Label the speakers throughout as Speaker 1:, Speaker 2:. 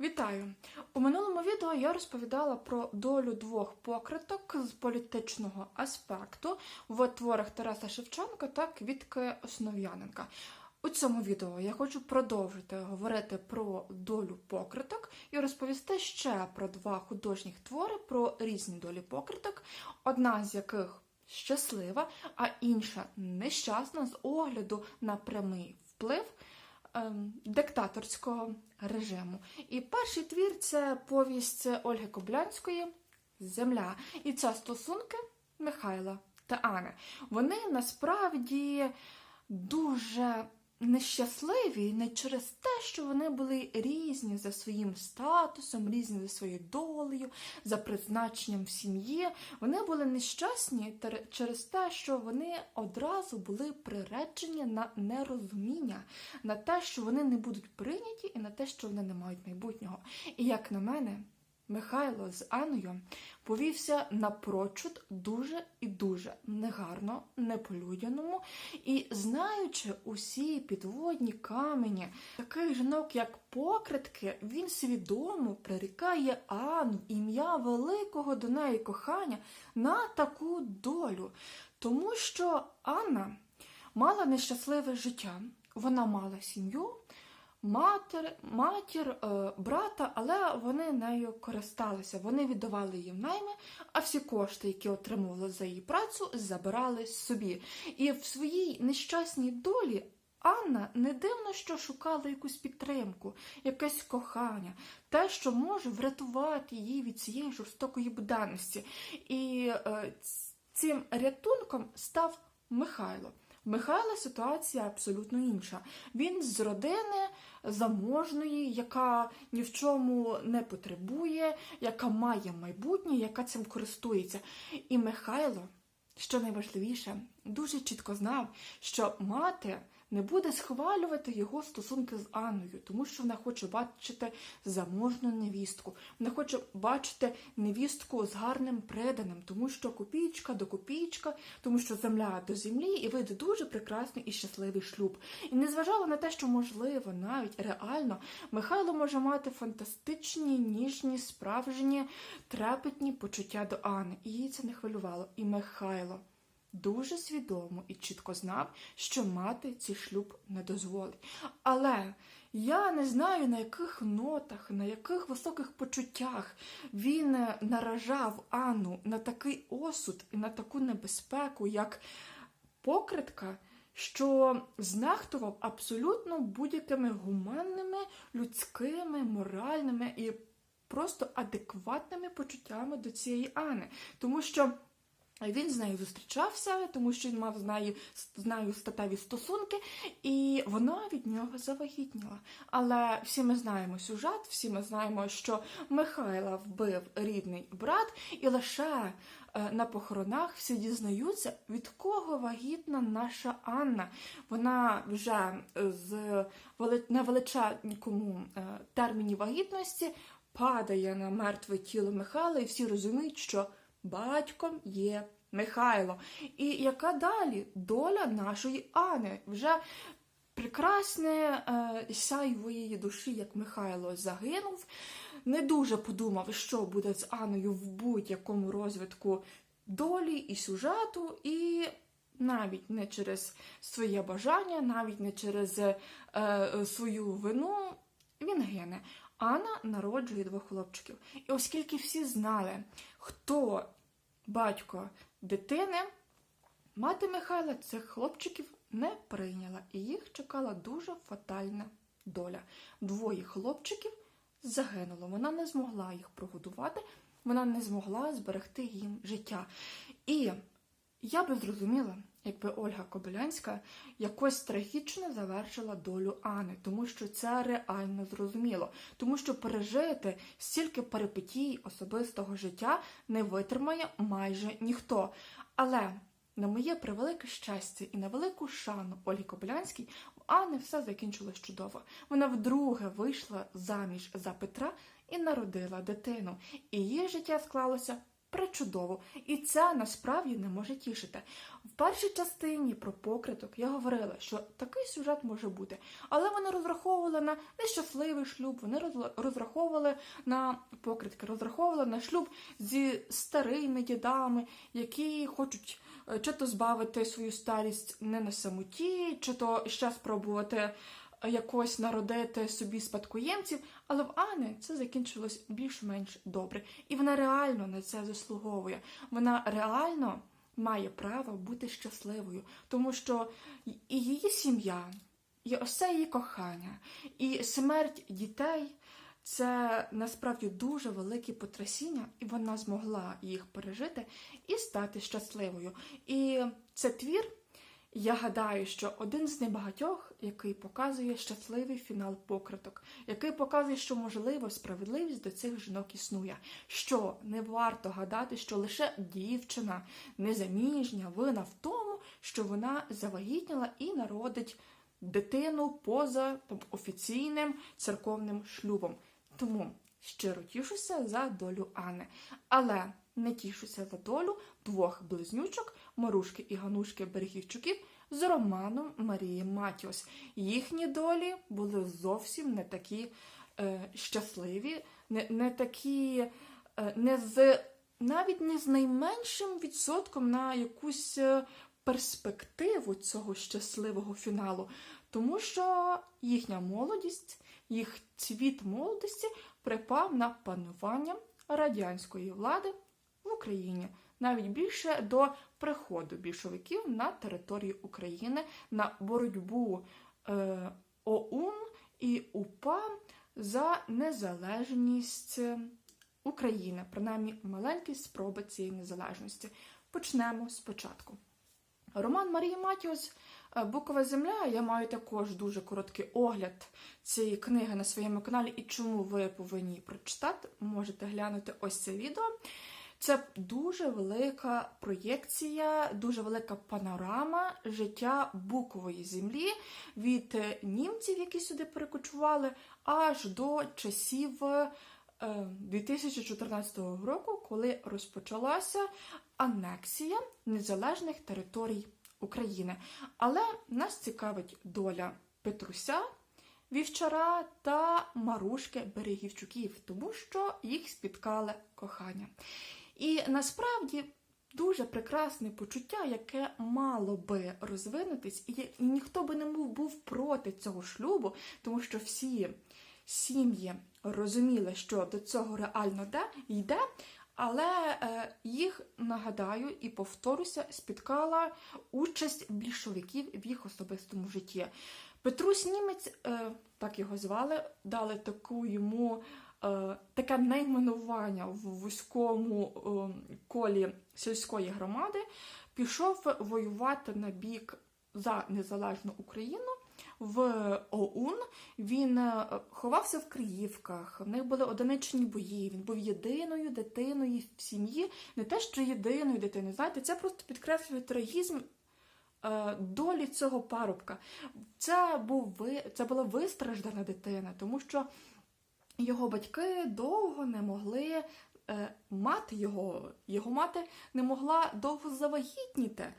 Speaker 1: Вітаю! У минулому відео я розповідала про долю двох покриток з політичного аспекту в творах Тараса Шевченка та Квітки Основ'яненка. У цьому відео я хочу продовжити говорити про долю покриток і розповісти ще про два художніх твори про різні долі покриток, одна з яких щаслива, а інша нещасна з огляду на прямий вплив диктаторського режиму. І перший твір це повість Ольги Коблянської Земля. І це стосунки Михайла та Ани. Вони насправді дуже нещасливі не через те, що вони були різні за своїм статусом, різні за своєю долею, за призначенням в сім'ї. Вони були нещасні через те, що вони одразу були приречені на нерозуміння, на те, що вони не будуть прийняті, і на те, що вони не мають майбутнього. І як на мене, Михайло з Анною повівся напрочуд дуже і дуже негарно, не по-людяному, і знаючи усі підводні камені таких жінок, як покритки, він свідомо прирікає Анну, ім'я великого до неї кохання, на таку долю. Тому що Анна мала нещасливе життя. Вона мала сім'ю, матір, матір, е, брата, але вони нею користалися. Вони віддавали її в найми, а всі кошти, які отримували за її працю, забирали собі. І в своїй нещасній долі. Анна не дивно, що шукала якусь підтримку, якесь кохання, те, що може врятувати її від цієї жорстокої буденності. І е, цим рятунком став Михайло. Михайла ситуація абсолютно інша. Він з родини заможної, яка ні в чому не потребує, яка має майбутнє, яка цим користується. І Михайло, що найважливіше, дуже чітко знав, що мати не буде схвалювати його стосунки з Анною, тому що вона хоче бачити заможну невістку. Вона хоче бачити невістку з гарним преданим, тому що копійка до копійка, тому що земля до землі, і вийде дуже прекрасний і щасливий шлюб. І незважало на те, що можливо, навіть реально, Михайло може мати фантастичні, ніжні, справжні, трепетні почуття до Анни. І її це не хвилювало. І Михайло дуже свідомо і чітко знав, що мати цей шлюб не дозволить. Але я не знаю, на яких нотах, на яких високих почуттях він наражав Анну на такий осуд і на таку небезпеку, як покритка, що знехтував абсолютно будь-якими гуманними, людськими, моральними і просто адекватними почуттями до цієї Ани. Тому що він з нею зустрічався, тому що він мав з нею, з нею статеві стосунки, і вона від нього завагітніла. Але всі ми знаємо сюжет, всі ми знаємо, що Михайла вбив рідний брат, і лише е, на похоронах всі дізнаються, від кого вагітна наша Анна. Вона вже е, з на величенькому е, терміні вагітності падає на мертве тіло Михайла, і всі розуміють, що батьком є Михайло. І яка далі доля нашої Ани? Вже прекрасне е, сяйво її душі, як Михайло загинув. Не дуже подумав, що буде з Аною в будь-якому розвитку долі і сюжету, і навіть не через своє бажання, навіть не через е, свою вину він гине. Анна народжує двох хлопчиків. І оскільки всі знали, хто батько дитини, мати Михайла цих хлопчиків не прийняла, і їх чекала дуже фатальна доля. Двоє хлопчиків загинуло. Вона не змогла їх прогодувати, вона не змогла зберегти їм життя. І я би зрозуміла, якби Ольга Кобилянська якось трагічно завершила долю Ани, тому що це реально зрозуміло, тому що пережити стільки перипетій особистого життя не витримає майже ніхто. Але на моє превелике щастя і на велику шану Ольги Кобилянській в Анни все закінчилось чудово. Вона вдруге вийшла заміж за Петра і народила дитину. І її життя склалося пречудово, і це насправді не може тішити. В першій частині про покриток я говорила, що такий сюжет може бути, але вони розраховували на нещасливий шлюб, вони розраховували на покритки, розраховували на шлюб зі старими дідами, які хочуть е, чи то збавити свою старість не на самоті, чи то ще спробувати е, якось народити собі спадкоємців. Але в Ани це закінчилось більш-менш добре. І вона реально на це заслуговує. Вона реально має право бути щасливою, тому що і її сім'я, і це її кохання, і смерть дітей. Це насправді дуже велике потрясіння, і вона змогла їх пережити і стати щасливою. І це твір, я гадаю, що один з небагатьох, який показує щасливий фінал покриток, який показує, що можливо справедливість до цих жінок існує. Що не варто гадати, що лише дівчина незаміжня вина в тому, що вона завагітніла і народить дитину поза офіційним церковним шлюбом. Тому щиро тішуся за долю Анни. Але не тішуся за долю двох близнючок Марушки і Ганушки Берегівчуків з Романом Марії Матіос. Їхні долі були зовсім не такі е, щасливі, не, не такі, е, не з навіть не з найменшим відсотком на якусь е, перспективу цього щасливого фіналу, тому що їхня молодість, їх цвіт молодості припав на панування радянської влади Україні. Навіть більше до приходу більшовиків на територію України на боротьбу е, ОУН і УПА за незалежність України, принаймні маленькі спроби цієї незалежності. Почнемо спочатку. Роман Марії Матіос е, Букова земля. Я маю також дуже короткий огляд цієї книги на своєму каналі, і чому ви повинні прочитати, можете глянути ось це відео. Це дуже велика проєкція, дуже велика панорама життя букової землі від е, німців, які сюди перекочували, аж до часів е, 2014 року, коли розпочалася анексія незалежних територій України. Але нас цікавить доля Петруся. Вівчара та Марушки Берегівчуків, тому що їх спіткали кохання. І насправді дуже прекрасне почуття, яке мало би розвинутись, і ніхто би не був, проти цього шлюбу, тому що всі сім'ї розуміли, що до цього реально де, йде. Але е, їх нагадаю і повторюся, спіткала участь більшовиків в їх особистому житті. Петрусь Німець, е, так його звали, дали таку йому таке найменування в вузькому е, колі сільської громади, пішов воювати на бік за незалежну Україну. В ОУН він е, ховався в Криївках, в них були одиничні бої. Він був єдиною дитиною в сім'ї, не те, що єдиною дитиною. Знаєте, це просто підкреслює трагізм е, долі цього парубка. Це, був, це була вистраждана дитина, тому що його батьки довго не могли е, мати його, його мати не могла довго завагітніти.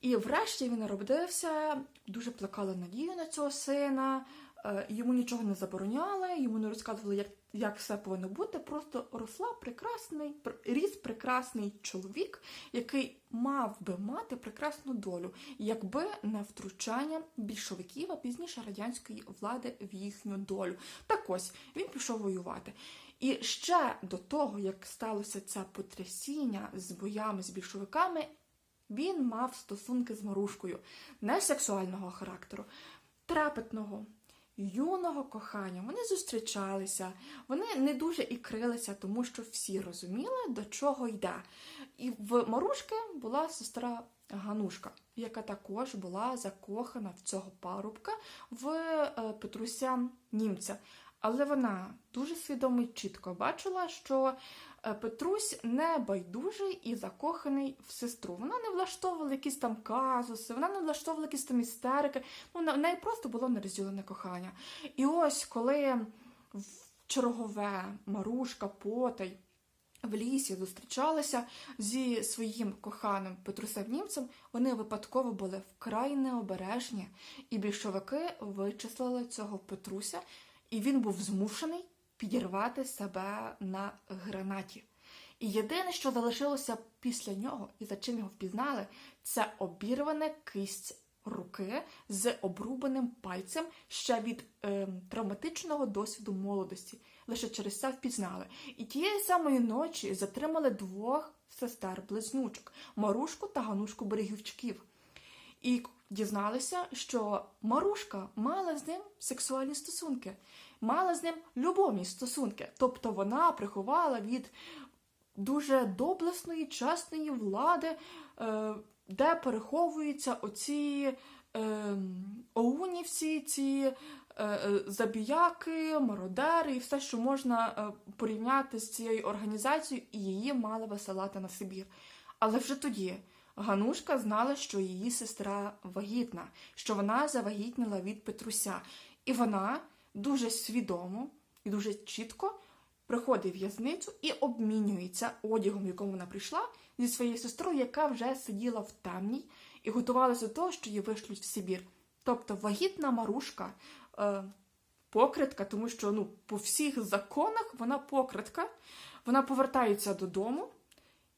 Speaker 1: І врешті він народився, дуже плекала надію на цього сина, йому нічого не забороняли, йому не розказували, як, як все повинно бути. Просто росла прекрасний, ріс прекрасний чоловік, який мав би мати прекрасну долю, якби не втручання більшовиків, а пізніше радянської влади в їхню долю. Так ось він пішов воювати. І ще до того, як сталося це потрясіння з боями з більшовиками, він мав стосунки з Марушкою не сексуального характеру, трепетного, юного кохання. Вони зустрічалися, вони не дуже і крилися, тому що всі розуміли, до чого йде. І в Марушки була сестра Ганушка, яка також була закохана в цього парубка в е, Петруся німця. Але вона дуже свідомо і чітко бачила, що Петрусь не байдужий і закоханий в сестру. Вона не влаштовувала якісь там казуси, вона не влаштовувала якісь там істерики. Ну, в неї просто було нерозділене кохання. І ось коли в чергове Марушка, Потай в лісі зустрічалися зі своїм коханим Петрусем німцем, вони випадково були вкрай необережні, і більшовики вичислили цього Петруся, і він був змушений підірвати себе на гранаті. І єдине, що залишилося після нього, і за чим його впізнали, це обірване кисть руки з обрубаним пальцем ще від е, травматичного досвіду молодості. Лише через це впізнали. І тієї самої ночі затримали двох сестер-близнючок Марушку та Ганушку Берегівчків. І дізналися, що Марушка мала з ним сексуальні стосунки, мала з ним любовні стосунки. Тобто вона приховала від дуже доблесної, чесної влади, е, де переховуються оці е, оунівці, ці е, забіяки, мародери і все, що можна порівняти з цією організацією, і її мали висилати на Сибір. Але вже тоді Ганушка знала, що її сестра вагітна, що вона завагітніла від Петруся. І вона дуже свідомо і дуже чітко приходить в в'язницю і обмінюється одягом, в якому вона прийшла, зі своєю сестрою, яка вже сиділа в темній і готувалася до того, що її вишлють в Сибір. Тобто вагітна Марушка, е, покритка, тому що ну, по всіх законах вона покритка, вона повертається додому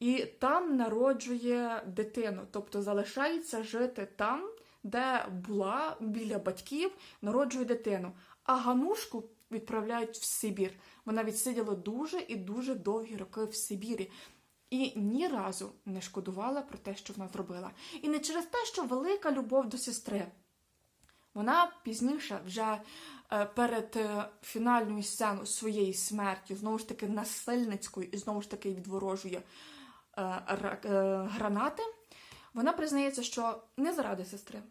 Speaker 1: і там народжує дитину, тобто залишається жити там, де була біля батьків, народжує дитину. А Ганушку відправляють в Сибір. Вона відсиділа дуже і дуже довгі роки в Сибірі. І ні разу не шкодувала про те, що вона зробила. І не через те, що велика любов до сестри. Вона пізніше, вже е, перед е, фінальною сценою своєї смерті, знову ж таки насильницькою, і знову ж таки відворожує е, ра- гранати, вона признається, що не заради сестри,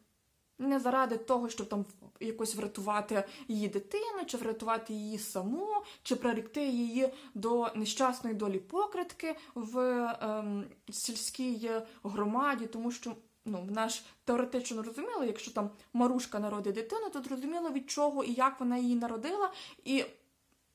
Speaker 1: не заради того, щоб там якось врятувати її дитину, чи врятувати її саму, чи прирікти її до нещасної долі покритки в ем, сільській громаді, тому що ну, ж теоретично розуміла, якщо там Марушка народить дитину, то зрозуміло від чого і як вона її народила, і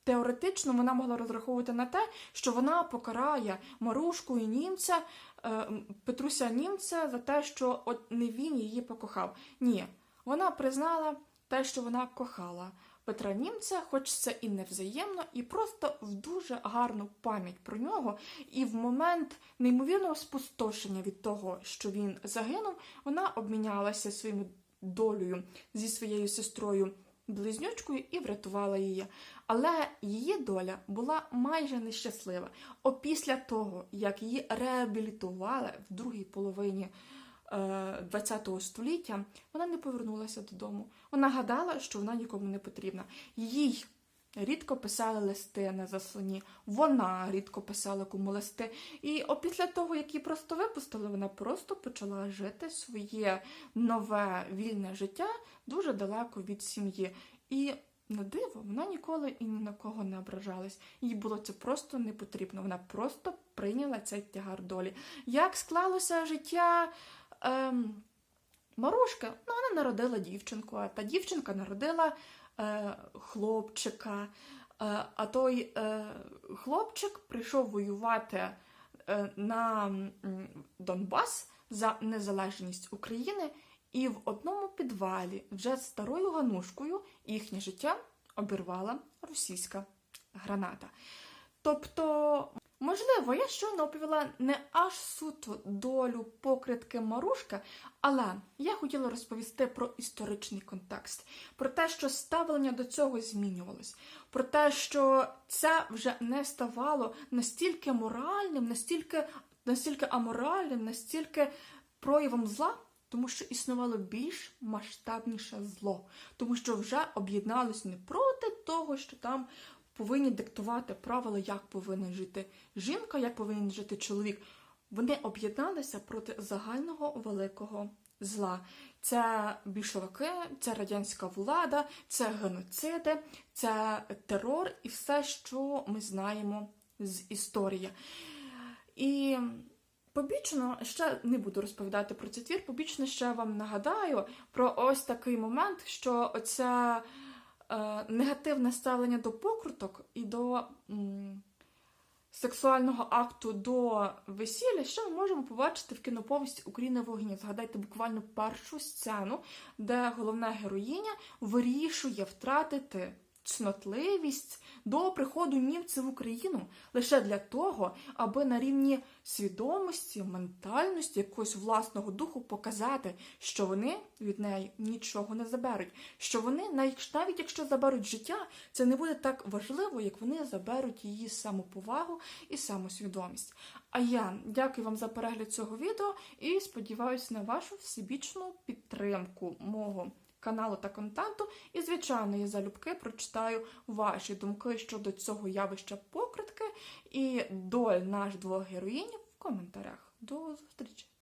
Speaker 1: теоретично вона могла розраховувати на те, що вона покарає Марушку і німця, е, Петруся німця за те, що от не він її покохав. Ні, вона признала те, що вона кохала Петра Німця, хоч це і невзаємно, і просто в дуже гарну пам'ять про нього. І в момент неймовірного спустошення від того, що він загинув, вона обмінялася своєю долею зі своєю сестрою. Близнючкою і врятувала її. Але її доля була майже нещаслива. Опісля того, як її реабілітували в другій половині ХХ століття, вона не повернулася додому. Вона гадала, що вона нікому не потрібна. Їй рідко писали листи на заслоні, вона рідко писала кому листи. І опісля того, як її просто випустили, вона просто почала жити своє нове вільне життя дуже далеко від сім'ї. І на диво, вона ніколи і ні на кого не ображалась. Їй було це просто не потрібно. Вона просто прийняла цей тягар долі. Як склалося життя ем, Марушки? Ну, вона народила дівчинку, а та дівчинка народила е, хлопчика. Е, а той е, хлопчик прийшов воювати е, на Донбас за незалежність України. І в одному підвалі вже з старою ганушкою їхнє життя обірвала російська граната. Тобто, можливо, я щойно оповіла не аж суто долю покритки Марушка, але я хотіла розповісти про історичний контекст, про те, що ставлення до цього змінювалось, про те, що це вже не ставало настільки моральним, настільки, настільки аморальним, настільки проявом зла. Тому що існувало більш масштабніше зло, тому що вже об'єдналось не проти того, що там повинні диктувати правила, як повинна жити жінка, як повинен жити чоловік. Вони об'єдналися проти загального великого зла. Це більшовики, це радянська влада, це геноциди, це терор і все, що ми знаємо з історії. І Побічно ще не буду розповідати про цей твір. Побічно ще вам нагадаю про ось такий момент, що оце е, негативне ставлення до покруток і до м, сексуального акту до весілля, що ми можемо побачити в кіноповісті Україна вогні. Згадайте буквально першу сцену, де головна героїня вирішує втратити цнотливість до приходу німців в Україну лише для того, аби на рівні свідомості, ментальності, якогось власного духу показати, що вони від неї нічого не заберуть. Що вони, навіть якщо заберуть життя, це не буде так важливо, як вони заберуть її самоповагу і самосвідомість. А я дякую вам за перегляд цього відео і сподіваюся на вашу всебічну підтримку мого каналу та контенту. І, звичайно, я залюбки прочитаю ваші думки щодо цього явища покритки і доль наш двох героїнів в коментарях. До зустрічі!